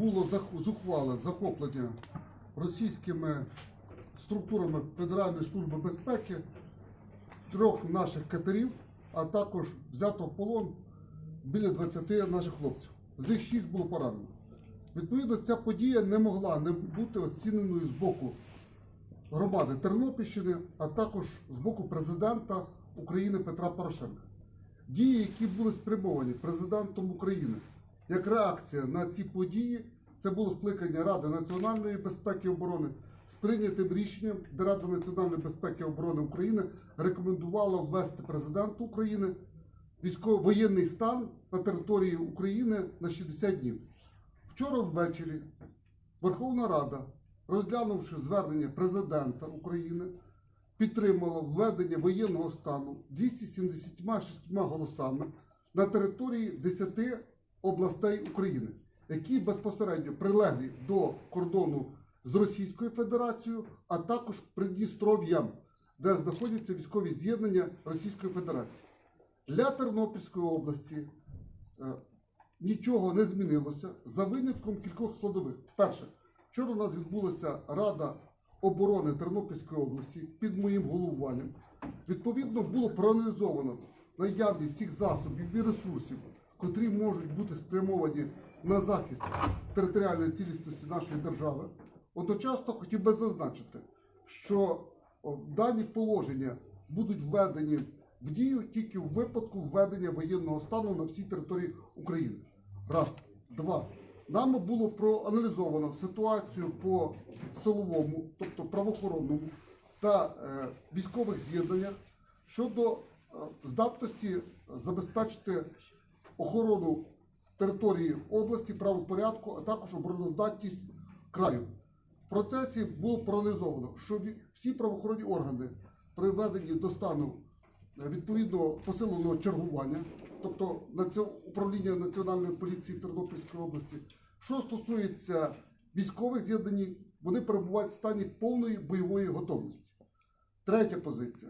було зухвале захоплення російськими структурами Федеральної служби безпеки трьох наших катерів, а також взято в полон біля 20 наших хлопців. З них 6 було поранено. Відповідно, ця подія не могла не бути оціненою з боку громади Тернопільщини, а також з боку президента України Петра Порошенка. Дії, які були спрямовані президентом України як реакція на ці події, це було скликання Ради національної безпеки і оборони з прийнятим рішенням, де Рада національної безпеки і оборони України рекомендувала ввести президенту України військово-воєнний стан на території України на 60 днів. Вчора ввечері Верховна Рада, розглянувши звернення президента України, підтримала введення воєнного стану 276 голосами на території 10 областей України, які безпосередньо прилеглі до кордону з Російською Федерацією, а також Придністров'ям, де знаходяться військові з'єднання Російської Федерації. Для Тернопільської області е, нічого не змінилося за винятком кількох складових. Перше, вчора у нас відбулася Рада оборони Тернопільської області під моїм головуванням. Відповідно, було проаналізовано наявність всіх засобів і ресурсів, котрі можуть бути спрямовані на захист територіальної цілісності нашої держави. Одночасно хотів би зазначити, що дані положення будуть введені в дію тільки в випадку введення воєнного стану на всій території України. Раз, два. Нами було проаналізовано ситуацію по силовому, тобто правоохоронному та е, військових з'єднаннях щодо е, здатності забезпечити охорону території області, правопорядку, а також обороноздатність краю. В процесі було проаналізовано, що всі правоохоронні органи приведені до стану е, відповідно посиленого чергування, тобто управління Національної поліції в Тернопільській області. Що стосується військових з'єднань, вони перебувають в стані повної бойової готовності. Третя позиція.